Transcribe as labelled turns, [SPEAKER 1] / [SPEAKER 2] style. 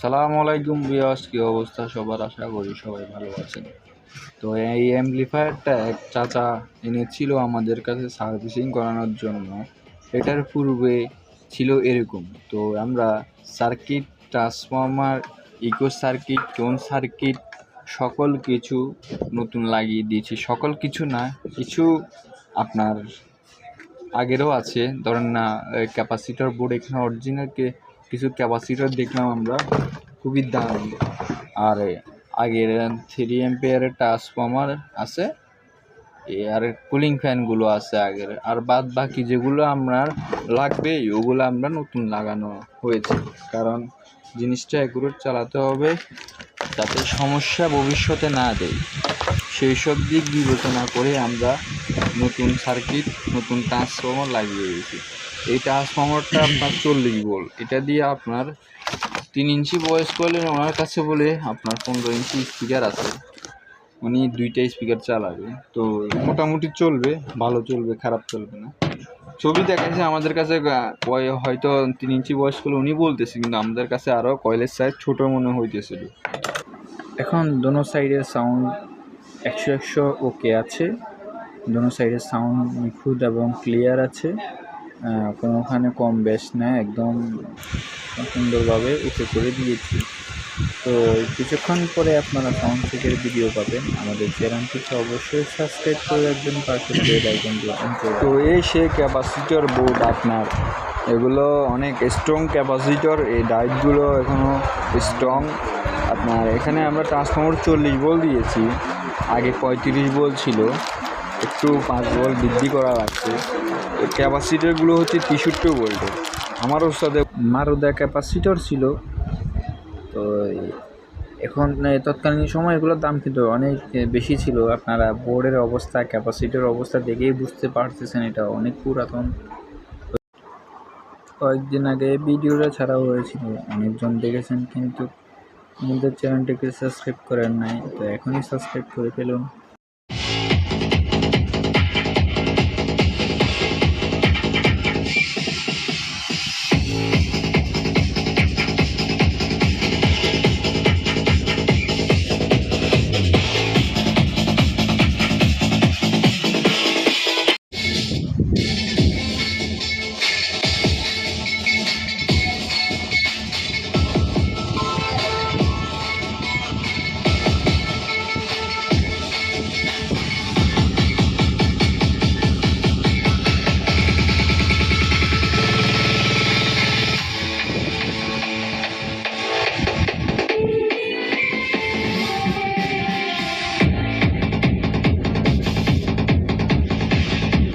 [SPEAKER 1] সালামু আলাইকুম বিয়াস কি অবস্থা সবার? আশা করি সবাই ভালো আছেন। তো এই অ্যাম্পলিফায়ারটা এক চাচা এনেছিল আমাদের কাছে সার্ভিসিং করানোর জন্য। এটার পূর্বে ছিল এরকম। তো আমরা circuit transformer echo circuit tone circuit সকল কিছু নতুন লাগিয়ে দিয়েছি। সকল কিছু না, কিছু আপনার আগেরও আছে। ধরেন না ক্যাপাসিটর বোর্ড এখানে অরিজিনালকে কিছু ক্যাপাসিটর দেখলাম আমরা, খুবই দাম। আর আগের থ্রি এম্পিয়ারের ট্রান্সফর্মার আছে আর কুলিং ফ্যানগুলো আছে আগের। আর বাদ বাকি যেগুলো আপনার লাগবে ওগুলো আমরা নতুন লাগানো হয়েছে। কারণ জিনিসটা এগুলো চালাতে হবে যাতে সমস্যা ভবিষ্যতে না দেয়। সেই সব দিক বিবেচনা করে আমরা নতুন সার্কিট নতুন ট্রান্সফর্মার লাগিয়ে দিয়েছি। এই ট্রান্সফর্মারটা আপনার চল্লিশ ভোল্ট এটা দিয়ে আপনার তিন ইঞ্চি বয়স করলে ওনার কাছে বলে আপনার পনেরো ইঞ্চি স্পিকার আছে। উনি দুইটা স্পিকার চালাবে। তো মোটামুটি চলবে, ভালো চলবে, খারাপ চলবে না। ছবি দেখাচ্ছে আমাদের কাছে হয়তো তিন ইঞ্চি বয়স করলে উনি বলতেছে, কিন্তু আমাদের কাছে আরও কয়েলের সাইজ ছোট মনে হইতেছিল।
[SPEAKER 2] এখন দোনো সাইডের সাউন্ড একশো একশো ওকে আছে। দোনো সাইডের সাউন্ড নিখুঁত এবং ক্লিয়ার আছে। কোনোখানে কম বেশ নেই একদম সুন্দরভাবে ওকে করে দিয়েছি। তো কিছুক্ষণ পরে আপনারা সাউন্ড চেকের ভিডিও পাবেন। আমাদের চ্যানেলটিকে অবশ্যই সাবস্ক্রাইব করে রাখবেন, পাশে
[SPEAKER 1] তো এই সে ক্যাপাসিটর বোর্ড আপনার, এগুলো অনেক স্ট্রং ক্যাপাসিটর এই ডাইটগুলো এখনও স্ট্রং আপনার এখানে আমরা ট্রান্সফর্মার চল্লিশ বল দিয়েছি, আগে পঁয়ত্রিশ বল ছিল। একটু পাঁচ বল বৃদ্ধি করা লাগছে। ক্যাপাসিটরগুলো হচ্ছে তেষট্টি ভোল্টের আমারও সাথে
[SPEAKER 2] মারুদা ক্যাপাসিটর ছিল। তো এখন তৎকালীন সময় এগুলোর দাম কিন্তু অনেক বেশি ছিল। আপনারা বোর্ডের অবস্থা ক্যাপাসিটির অবস্থা দেখেই বুঝতে পারতেছেন এটা অনেক পুরাতন। কয়েকদিন আগে ভিডিওটা ছাড়া হয়েছিল। অনেকজন দেখেছেন কিন্তু আমাদের চ্যানেলটিকে সাবস্ক্রাইব করেন নাই। তো এখনই সাবস্ক্রাইব করে ফেলুন।